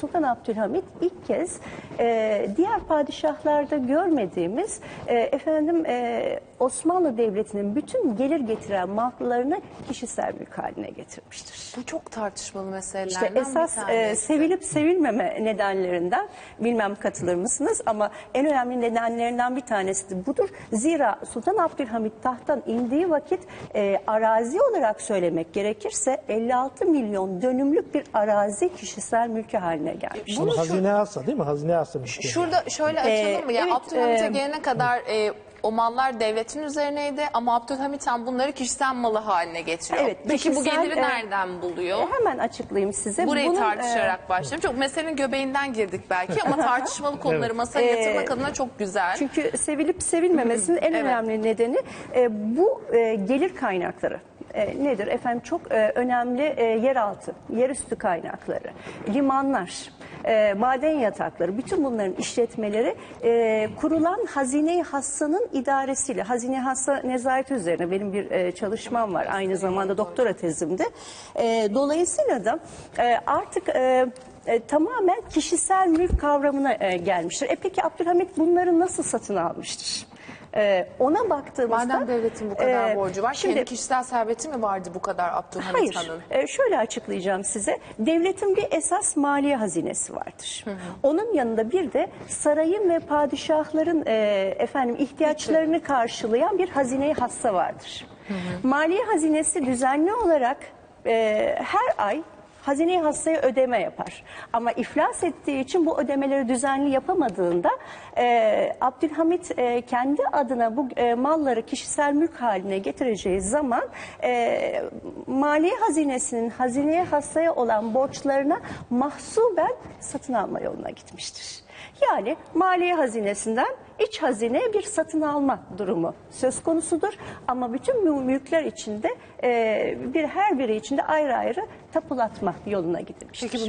Sultan Abdülhamit ilk kez e, diğer padişahlarda görmediğimiz e, efendim e, Osmanlı Devleti'nin bütün gelir getiren mallarını kişisel mülk haline getirmiştir. Bu çok tartışmalı meselelerden İşte esas e, sevilip sevilmeme nedenlerinden bilmem katılır mısınız ama en önemli nedenlerinden bir tanesi de budur. Zira Sultan Abdülhamit tahttan indiği vakit e, arazi olarak söylemek gerekirse 56 milyon dönümlük bir arazi kişisel mülkü haline gelmiş. Bunu şu- hazine hassa değil mi? Hazine hassa müşteri. Şurada şöyle açalım mı? Ya evet, Abdülhamit'e e, gelene kadar e, o mallar devletin üzerineydi ama Abdülhamit Han bunları kişisel malı haline getiriyor. Evet, Peki bu kişisel, geliri e, nereden buluyor? E, hemen açıklayayım size. Burayı Bunun, e, tartışarak başlayalım. Çok meselenin göbeğinden girdik belki ama tartışmalı konuları masaya Ee, yatırmak adına çok güzel. Çünkü sevilip sevilmemesinin en Evet. önemli nedeni e, bu e, gelir kaynakları. E, nedir efendim çok e, önemli e, yeraltı, yerüstü kaynakları, limanlar, e, maden yatakları, bütün bunların işletmeleri e, kurulan hazine hassanın idaresiyle, hazine hassa nezareti üzerine benim bir e, çalışmam var aynı zamanda doktora tezimde. E, dolayısıyla da e, artık e, e, tamamen kişisel mülk kavramına e, gelmiştir. E peki Abdülhamit bunları nasıl satın almıştır? E, ona baktığımızda... Madem devletin bu kadar e, borcu var, şimdi- kendi kişisel serveti mi vardı bu kadar Abdülhamit Hayır, Han'ın? e, şöyle açıklayacağım size. Devletin bir esas maliye hazinesi vardır. Onun yanında bir de sarayın ve padişahların e, efendim ihtiyaçlarını karşılayan bir hazine hassa vardır. Maliye hazinesi düzenli olarak e, her ay hazine hassaya ödeme yapar. Ama iflas ettiği için bu ödemeleri düzenli yapamadığında e, Abdülhamit e, kendi adına bu e, malları kişisel mülk haline getireceği zaman e, maliye hazinesinin hazineye hassaya olan borçlarına mahsuben satın alma yoluna gitmiştir. Yani maliye hazinesinden iç hazineye bir satın alma durumu söz konusudur. Ama bütün mülkler içinde e, bir her biri içinde ayrı ayrı tapulatma yoluna gidilmiştir. Peki bu